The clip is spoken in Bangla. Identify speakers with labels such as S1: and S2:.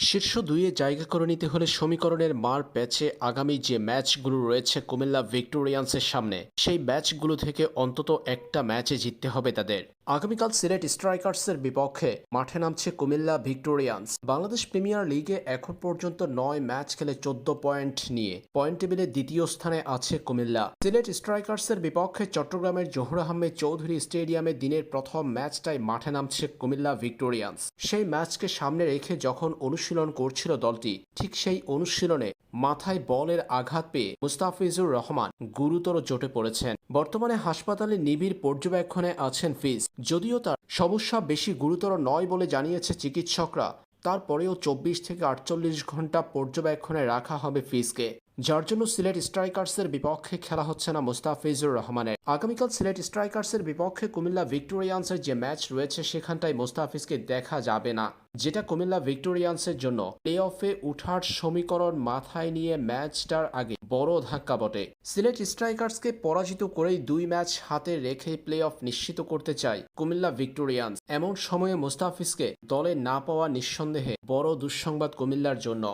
S1: শীর্ষ দুইয়ে জায়গা করে নিতে হলে সমীকরণের মার প্যাচে আগামী যে ম্যাচগুলো রয়েছে কুমিল্লা ভিক্টোরিয়ান্সের সামনে, সেই ম্যাচগুলো থেকে অন্তত একটা ম্যাচে জিততে হবে তাদের। আগামীকাল সিলেট স্ট্রাইকার্সের বিপক্ষে মাঠে নামছে কুমিল্লা ভিক্টোরিয়ান্স। বাংলাদেশ প্রিমিয়ার লিগে এখন পর্যন্ত নয় ম্যাচ খেলে চোদ্দ পয়েন্ট নিয়ে পয়েন্ট টেবিলে দ্বিতীয় স্থানে আছে কুমিল্লা। সিলেট স্ট্রাইকার্সের বিপক্ষে চট্টগ্রামের জহুর আহমেদ চৌধুরী স্টেডিয়ামে দিনের প্রথম ম্যাচটাই মাঠে নামছে কুমিল্লা ভিক্টোরিয়ান্স। সেই ম্যাচকে সামনে রেখে যখন অনুশীলন করছিল দলটি, ঠিক সেই অনুশীলনে মাথায় বলের আঘাত পেয়ে মুস্তাফিজুর রহমান গুরুতর চোটে পড়েছেন। বর্তমানে হাসপাতালে নিবিড় পর্যবেক্ষণে আছেন ফিজ। যদিও তার সমস্যা বেশি গুরুতর নয় বলে জানিয়েছে চিকিৎসকরা। তারপরেও চব্বিশ থেকে আটচল্লিশ ঘণ্টা পর্যবেক্ষণে রাখা হবে ফিজকে। যার জন্য সিলেট স্ট্রাইকার্সের বিপক্ষে খেলা হচ্ছে না মুস্তাফিজুর রহমানের। আগামীকাল সিলেট স্ট্রাইকার্সের বিপক্ষে কুমিল্লা ভিক্টোরিয়ান্সের যে ম্যাচ রয়েছে, সেখানটায় মুস্তাফিজকে দেখা যাবে না। যেটা কুমিল্লা ভিক্টোরিয়ান্সের জন্য প্লে অফে উঠার সমীকরণ মাথায় নিয়ে ম্যাচটার আগে বড় ধাক্কা বটে। সিলেট স্ট্রাইকার্সকে পরাজিত করেই দুই ম্যাচ হাতে রেখে প্লে অফ নিশ্চিত করতে চায় কুমিল্লা ভিক্টোরিয়ান্স। এমন সময়ে মুস্তাফিজকে দলে না পাওয়া নিঃসন্দেহে বড় দুঃসংবাদ কুমিল্লার জন্য।